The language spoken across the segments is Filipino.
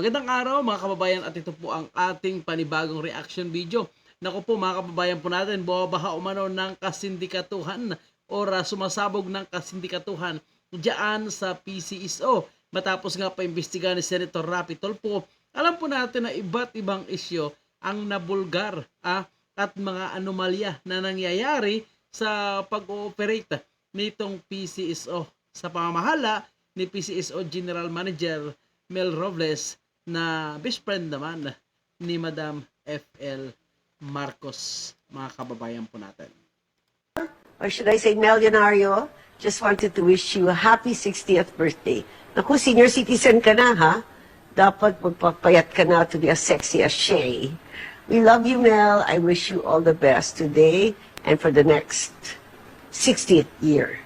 Magandang araw mga kababayan at ito po ang ating panibagong reaction video. Naku po mga kababayan po natin, bumabaha umano ng kasindikatuhan o ra- sumasabog ng kasindikatuhan diyan sa PCSO. Matapos nga paimbestigahan ni Senator Rapi Tolpo, alam po natin na iba't ibang isyo ang nabulgar ah, at mga anomalya na nangyayari sa pag-ooperate nitong PCSO sa pamamahala ni PCSO General Manager Mel Robles na best friend naman ni Madam FL Marcos, mga kababayan po natin. or should I say Melionario, just wanted to wish you a happy 60th birthday. Naku, senior citizen ka na, ha? Dapat magpapayat ka na to be as sexy as Shay. We love you, Mel. I wish you all the best today and for the next 60th year.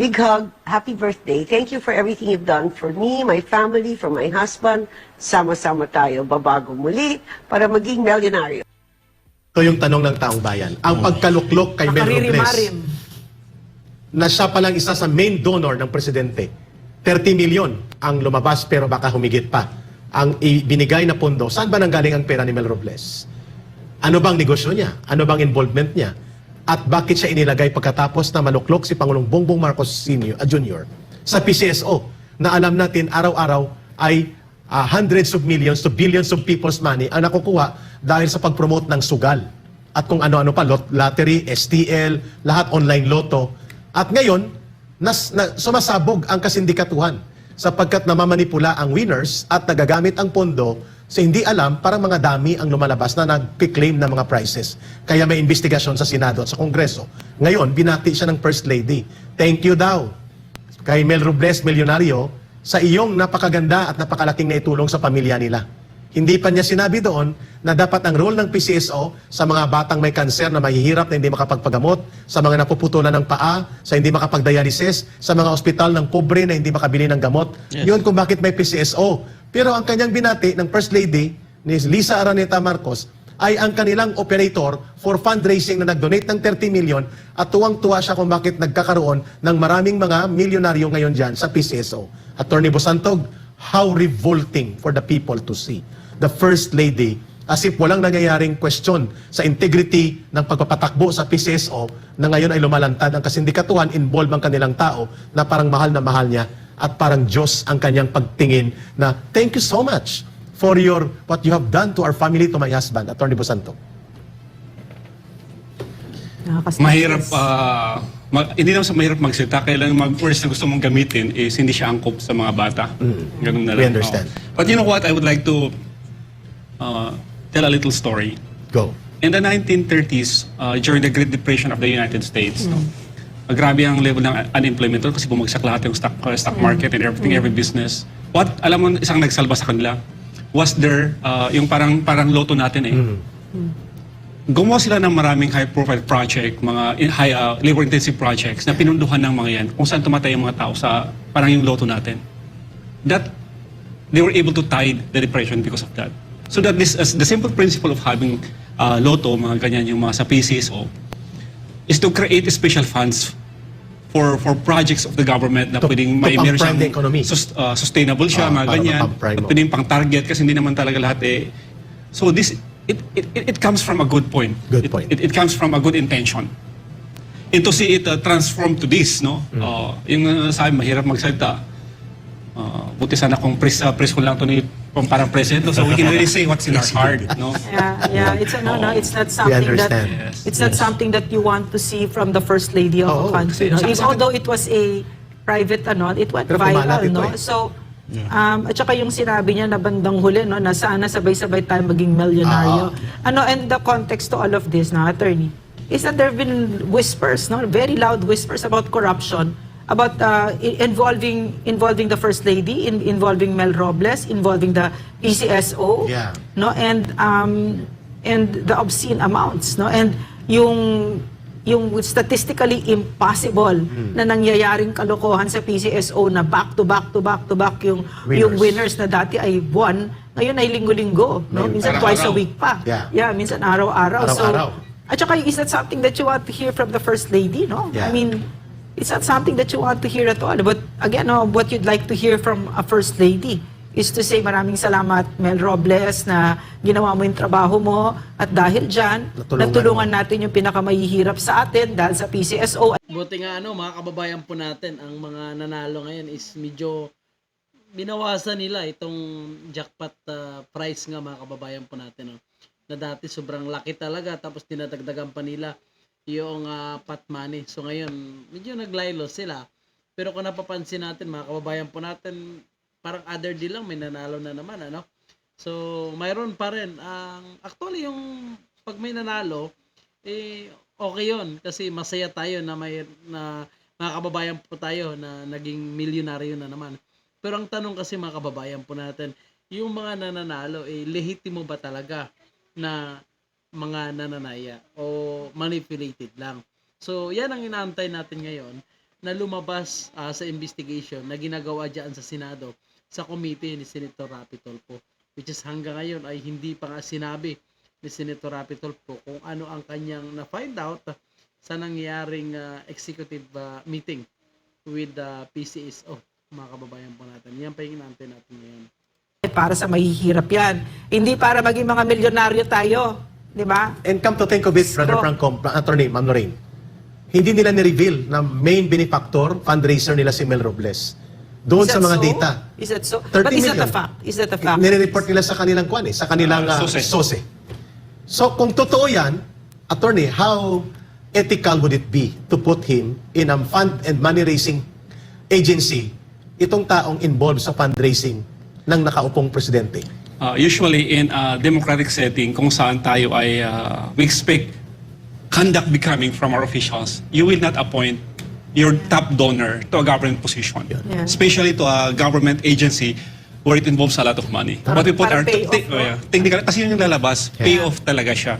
Big hug. Happy birthday. Thank you for everything you've done for me, my family, for my husband. Sama-sama tayo babago muli para maging Melionario. Ito yung tanong ng taong bayan. Ang pagkaluklok kay Mel Robles na siya palang isa sa main donor ng presidente. 30 million ang lumabas pero baka humigit pa ang ibinigay na pondo. Saan ba nanggaling ang pera ni Mel Robles? Ano bang negosyo niya? Ano bang involvement niya? At bakit siya inilagay pagkatapos na maluklok si Pangulong Bongbong Marcos Sr. ah, Jr. sa PCSO na alam natin araw-araw ay ah, hundreds of millions to billions of people's money ang nakukuha dahil sa pag-promote ng sugal. At kung ano-ano pa, lot, lottery, STL, lahat online loto. At ngayon, nas, na, sumasabog ang kasindikatuhan sapagkat namamanipula ang winners at nagagamit ang pondo sa hindi alam para mga dami ang lumalabas na nag-claim ng mga prizes. Kaya may investigasyon sa Senado at sa Kongreso. Ngayon, binati siya ng First Lady. Thank you daw kay Mel Robles Milyonaryo sa iyong napakaganda at napakalaking naitulong sa pamilya nila. Hindi pa niya sinabi doon na dapat ang role ng PCSO sa mga batang may kanser na mahihirap na hindi makapagpagamot, sa mga napuputulan ng paa, sa hindi makapagdialysis, sa mga ospital ng pobre na hindi makabili ng gamot. Yun kung bakit may PCSO. Pero ang kanyang binati ng First Lady, ni Lisa Araneta Marcos, ay ang kanilang operator for fundraising na nag-donate ng 30 million at tuwang-tuwa siya kung bakit nagkakaroon ng maraming mga milyonaryo ngayon dyan sa PCSO. Attorney Bosantog, how revolting for the people to see the First Lady as if walang nangyayaring question sa integrity ng pagpapatakbo sa PCSO na ngayon ay lumalantad ang kasindikatuhan, involve ang kanilang tao na parang mahal na mahal niya at parang Diyos ang kanyang pagtingin na thank you so much for your what you have done to our family, to my husband, Attorney Bosanto. Nakaka-stress. Mahirap, ah, ma- hindi naman sa mahirap magsalita, kailan mag words na gusto mong gamitin is hindi siya angkop sa mga bata. Ganun na Mm. We lang. understand. Oo. But you know what, I would like to uh, tell a little story. Go. In the 1930s, uh, during the Great Depression of the United States, no, uh, grabe ang level ng unemployment doon kasi bumagsak lahat yung stock, uh, stock market and everything, every business. What, alam mo, isang nagsalba sa kanila was there, uh, yung parang, parang loto natin eh. Gumawa sila ng maraming high-profile project, mga in- high, uh, labor-intensive projects na pinunduhan ng mga yan kung saan tumatay ang mga tao sa parang yung loto natin. That they were able to tide the depression because of that. So that this as the simple principle of having uh, loto, mga ganyan yung mga sa PCSO, is to create special funds for for projects of the government na To- pwedeng may meron siyang economy. sus- uh, sustainable siya, Ah, mga ganyan. At pwedeng pang target kasi hindi naman talaga lahat eh. So this, it, it, it, it comes from a good point. Good It- point. It, it, comes from a good intention. And to see it uh, transform to this, no? Mm. Uh, yung uh, sabi, mahirap magsalita. Uh, buti sana kung pres, uh, pres ko lang to ni kung parang president so we can really say what's in our heart, no? Yeah, yeah, it's no, no, it's not something that understand. Yes. it's not something that you want to see from the first lady of Oo, a country. No? Even although it was a private ano, it went Pero viral, no? eh. So Um, at saka yung sinabi niya na bandang huli, no, na sana sabay-sabay tayo maging milyonaryo. Ano, and the context to all of this, na attorney, is that there have been whispers, no, very loud whispers about corruption, about uh, involving involving the first lady, in, involving Mel Robles, involving the PCSO, Yeah. no, and um, and the obscene amounts, no, and yung yung statistically impossible Hmm. na nangyayaring kalokohan sa PCSO na back to back to back to back yung yung winners na dati ay buwan, ngayon ay linggo-linggo, no? Minsan twice a araw-araw. week pa. Yeah. minsan araw-araw. Araw-araw. So, at saka is that something that you want to hear from the first lady, no? Yeah. I mean, it's not something that you want to hear at all. But again, no, what you'd like to hear from a first lady is to say maraming salamat Mel Robles na ginawa mo yung trabaho mo at dahil dyan, Natulungan natulungan natin yung pinakamahihirap sa atin dahil sa PCSO Buti nga ano, mga kababayan po natin, ang mga nanalo ngayon is medyo binawasan nila itong jackpot uh, price nga mga kababayan po natin. No? Na dati sobrang laki talaga tapos dinadagdagan pa nila yung uh, pot money. So ngayon, medyo naglaylo sila. Pero kung napapansin natin mga kababayan po natin, parang other deal lang may nanalo na naman ano. So mayroon pa rin ang actually yung pag may nanalo eh okay yun kasi masaya tayo na may na mga kababayan po tayo na naging milyonaryo na naman. Pero ang tanong kasi mga kababayan po natin, yung mga nananalo, eh, lehitimo ba talaga na mga nananaya o manipulated lang? So, yan ang inaantay natin ngayon na lumabas ah, sa investigation na ginagawa dyan sa Senado sa committee ni Senator Rapi Tulfo which is hanggang ngayon ay hindi pa nga sinabi ni Senator Rapi Tulfo kung ano ang kanyang na-find out sa nangyaring ah, executive ah, meeting with the PCSO mga kababayan po natin. Yan pa yung inaantay natin ngayon. para sa mahihirap yan. Hindi para maging mga milyonaryo tayo. Di ba? And come to think of it, Brother So- Franco, Attorney, Ma'am Lorraine, hindi nila ni-reveal na main benefactor, fundraiser nila si Mel Robles. Doon Is sa that mga so? data. Is that so? 30 But is that a million. fact? Is that a fact? Nire-report nila sa kanilang kwan eh, sa kanilang Ah, uh, sose. sose. So kung totoo yan, attorney, how ethical would it be to put him in a fund and money raising agency, itong taong involved sa fundraising ng nakaupong presidente? Uh, usually in a democratic setting kung saan tayo ay uh, we expect conduct becoming from our officials, you will not appoint your top donor to a government position. Yeah. Especially to a government agency where it involves a lot of money. Parang- What we put payoff, te- no? oh, yeah, technical kasi yun yung lalabas, Yeah. payoff talaga siya.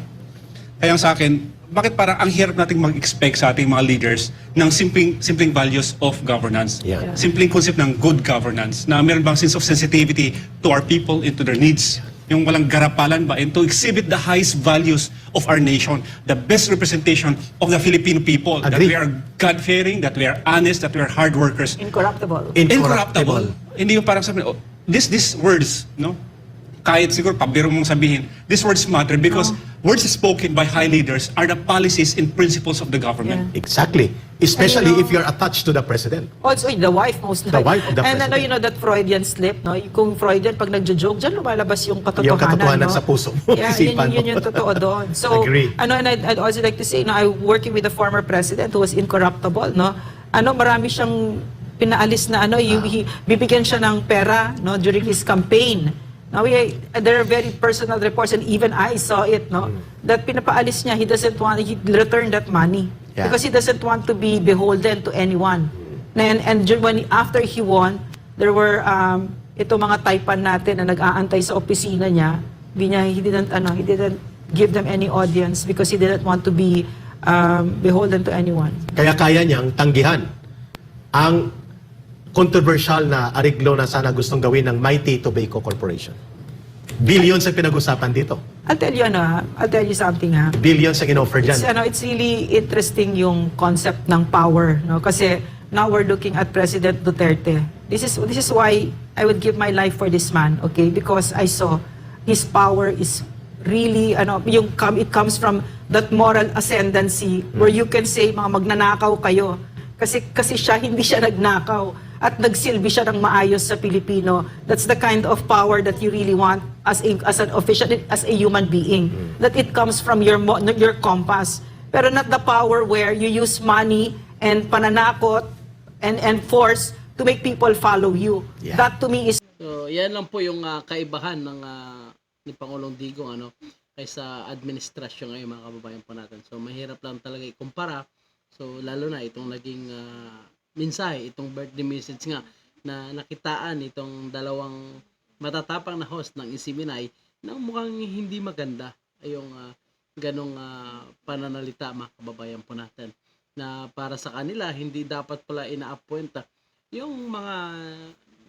Kaya sa akin, bakit parang ang hirap nating mag-expect sa ating mga leaders ng simpleng simpleng values of governance. Yeah. Simpleng concept ng good governance na meron bang sense of sensitivity to our people and to their needs. Yung walang garapalan ba and to exhibit the highest values of our nation, the best representation of the Filipino people, that Agree. we are God-fearing, that we are honest, that we are hard workers, Incorruptible. incorruptible. Hindi yung parang sabi, oh, this these words, no? Kahit siguro pabiro mong sabihin, these words matter because words spoken by high leaders are the policies and principles of the government. Exactly. Especially if you're attached to the president. Also, the wife most The wife of the And ano, president. you know, that Freudian slip, no? Kung Freudian, pag nagjo-joke, dyan lumalabas yung katotohanan, Yung katotohanan no? sa puso mo, Yeah, yun, isipan yun, yun mo. yung totoo doon. So, Agree. ano, and I'd, I'd also like to say, no, I working with the former president who was incorruptible, no? Ano, marami siyang pinaalis na ano, yung, he, bibigyan siya ng pera, no, during his campaign. Now, we, there are very personal reports and even I saw it, no, that pinapaalis niya, he doesn't want, he return that money. Yeah. Because he doesn't want to be beholden to anyone. And, and when, after he won, there were um, ito mga taipan natin na nag-aantay sa opisina niya. Hindi niya, he didn't, ano, he didn't give them any audience because he didn't want to be um, beholden to anyone. Kaya kaya niyang tanggihan ang controversial na ariglo na sana gustong gawin ng Mighty Tobacco Corporation. Billions ang pinag-usapan dito. I'll tell you, ano, ha, I'll tell you something, ha. Billions ang in-offer dyan. It's, ano, it's really interesting yung concept ng power, no? Kasi now we're looking at President Duterte. This is this is why I would give my life for this man, okay? Because I saw his power is really ano, yung come it comes from that moral ascendancy where you can say mga magnanakaw kayo. Kasi kasi siya hindi siya nagnakaw at nagsilbi siya ng maayos sa Pilipino. That's the kind of power that you really want as a, as an official as a human being. That it comes from your your compass. Pero not the power where you use money and pananakot and and force to make people follow you. Yeah. That to me is So, yan lang po yung ah, kaibahan ng ah, ni Pangulong Digong ano kaysa administrasyon ngayon mga kababayan po natin. So mahirap lang talaga ikumpara. So lalo na itong naging ah, mensahe, itong birthday message nga na nakitaan itong dalawang matatapang na host ng Isiminay na mukhang hindi maganda yung ah, ganong ah, pananalita mga kababayan po natin na para sa kanila hindi dapat pala ina-appoint ah, yung mga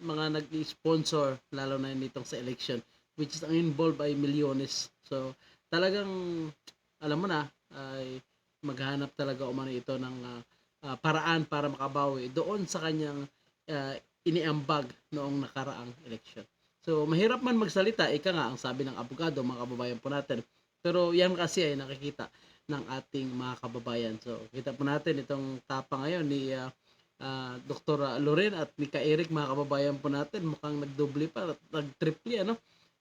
mga nag-sponsor lalo na nitong sa election which is ang involved ay milyones. So talagang alam mo na ay maghanap talaga umano ito ng ah, ah, paraan para makabawi doon sa kanyang ah, iniambag noong nakaraang election. So, mahirap man magsalita, ika nga ang sabi ng abogado, mga kababayan po natin. Pero yan kasi ay nakikita ng ating mga kababayan. So, kita po natin itong tapa ngayon ni ah, ah, Dr. Loren at ni Ka Eric, mga kababayan po natin, mukhang nagdoble pa, nagtriple, ano?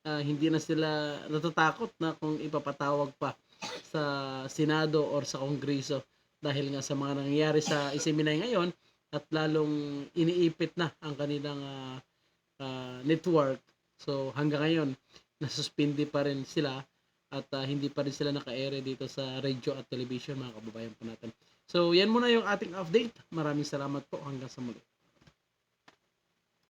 Ah, hindi na sila natatakot na kung ipapatawag pa sa Senado or sa Kongreso dahil nga sa mga nangyayari sa Isiminay ngayon at lalong iniipit na ang kanilang ah, ah, network. So hanggang ngayon, nasuspindi pa rin sila at ah, hindi pa rin sila naka-ere dito sa radio at television mga kababayan po natin. So yan muna yung ating update. Maraming salamat po hanggang sa muli.